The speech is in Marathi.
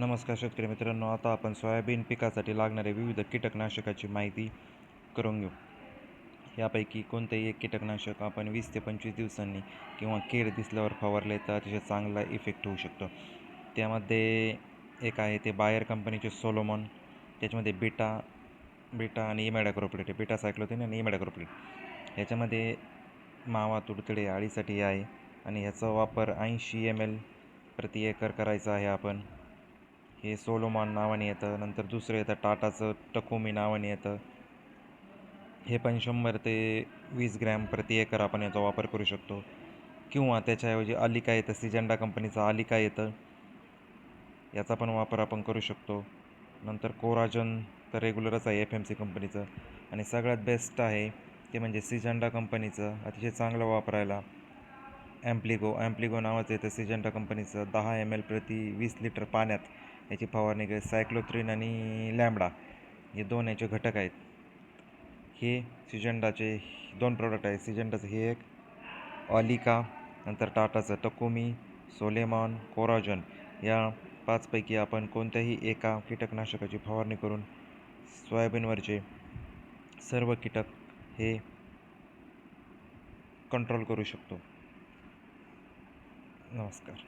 नमस्कार शेतकरी मित्रांनो आता आपण सोयाबीन पिकासाठी लागणारे विविध कीटकनाशकाची माहिती करून घेऊ. यापैकी कोणतेही एक कीटकनाशक आपण वीस ते पंचवीस दिवसांनी किंवा कीड दिसल्यावर फवारले तर अतिशय चांगला इफेक्ट होऊ शकतो. त्यामध्ये एक आहे ते बायर कंपनीचे सोलोमॉन त्याच्यामध्ये बीटा बीटा आणि इमॅडाक्रोप्लेट बेटा सायक्लोथिन आणि इमॅडाक्रोप्लेट. ह्याच्यामध्ये मावा तुडतडे आळीसाठी आहे आणि ह्याचा वापर ऐंशी एम एल प्रति एकर करायचा आहे आपण. हे सोलोमॉन नावाने येतं नंतर दुसरं येतं टाटाचं टकोमी नावाने येतं. हे पण शंभर ते वीस ग्रॅम प्रति एकर आपण याचा वापर करू शकतो. किंवा त्याच्याऐवजी अलिका येतं सिजेंडा कंपनीचं अलिका येतं याचा पण वापर आपण करू शकतो. नंतर कोराजन तर रेग्युलरच आहे एफ एम सी कंपनीचं. आणि सगळ्यात बेस्ट आहे ते म्हणजे सिजेंडा कंपनीचं अतिशय चांगलं वापरायला. ॲम्प्लिगो ॲम्प्लिगो नावाचं येतं सिजेंडा कंपनीचं. दहा एम एल प्रति वीस लिटर पाण्यात याची फवारणी केली सायक्लोथ्रीन आणि लॅमडा हे दोन याचे घटक आहेत. हे सिजंडाचे दोन प्रोडक्ट आहेत. सिजंडाचं हे एक ऑलिका नंतर टाटाचं टकोमी सोलेमॉन कोराजन या पाचपैकी आपण कोणत्याही एका कीटकनाशकाची फवारणी करून सोयाबीनवरचे सर्व कीटक हे कंट्रोल करू शकतो. नमस्कार.